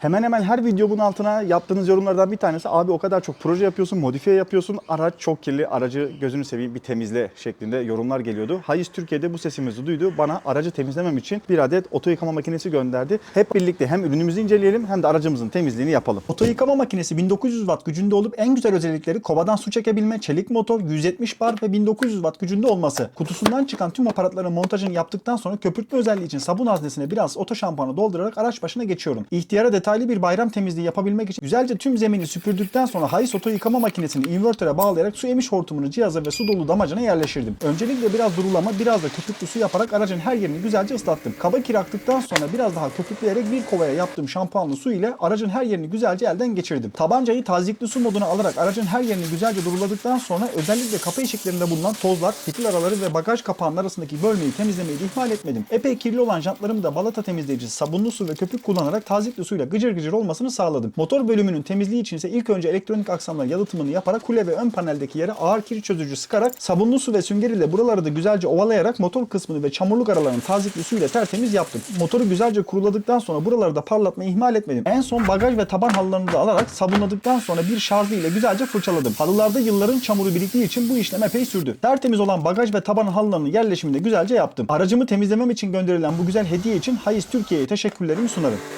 Hemen hemen her videomun altına yaptığınız yorumlardan bir tanesi abi o kadar çok proje yapıyorsun, modifiye yapıyorsun, araç çok kirli, aracı gözünü seveyim bir temizle şeklinde yorumlar geliyordu. Hayız Türkiye'de bu sesimizi duydu. Bana aracı temizlemem için bir adet oto yıkama makinesi gönderdi. Hep birlikte hem ürünümüzü inceleyelim hem de aracımızın temizliğini yapalım. Oto yıkama makinesi 1900 watt gücünde olup en güzel özellikleri kovadan su çekebilme, çelik motor, 170 bar ve 1900 watt gücünde olması. Kutusundan çıkan tüm aparatların montajını yaptıktan sonra köpürtme özelliği için sabun haznesine biraz oto şampuanı doldurarak araç başına geçiyorum. İhtiyara detaylı bir bayram temizliği yapabilmek için güzelce tüm zemini süpürdükten sonra Hayes oto yıkama makinesini invertöre bağlayarak su emiş hortumunu cihaza ve su dolu damacana yerleştirdim. Öncelikle biraz durulama, biraz da köpüklü su yaparak aracın her yerini güzelce ıslattım. Kaba kir aktıktan sonra biraz daha köpükleyerek bir kovaya yaptığım şampuanlı su ile aracın her yerini güzelce elden geçirdim. Tabancayı tazikli su moduna alarak aracın her yerini güzelce duruladıktan sonra özellikle kapı eşiklerinde bulunan tozlar, fitil araları ve bagaj kapağının arasındaki bölmeyi temizlemeyi ihmal etmedim. Epey kirli olan jantlarımı da balata temizleyici, sabunlu su ve köpük kullanarak tazikli suyla gıcır gıcır olmasını sağladım. Motor bölümünün temizliği için ise ilk önce elektronik aksamların yalıtımını yaparak kule ve ön paneldeki yere ağır kir çözücü sıkarak sabunlu su ve sünger ile buraları da güzelce ovalayarak motor kısmını ve çamurluk aralarını tazikli suyla tertemiz yaptım. Motoru güzelce kuruladıktan sonra buraları da parlatmayı ihmal etmedim. En son bagaj ve taban halılarını da alarak sabunladıktan sonra bir şarjlı ile güzelce fırçaladım. Halılarda yılların çamuru biriktiği için bu işlem epey sürdü. Tertemiz olan bagaj ve taban halılarının yerleşimini de güzelce yaptım. Aracımı temizlemem için gönderilen bu güzel hediye için Hayes Türkiye'ye teşekkürlerimi sunarım.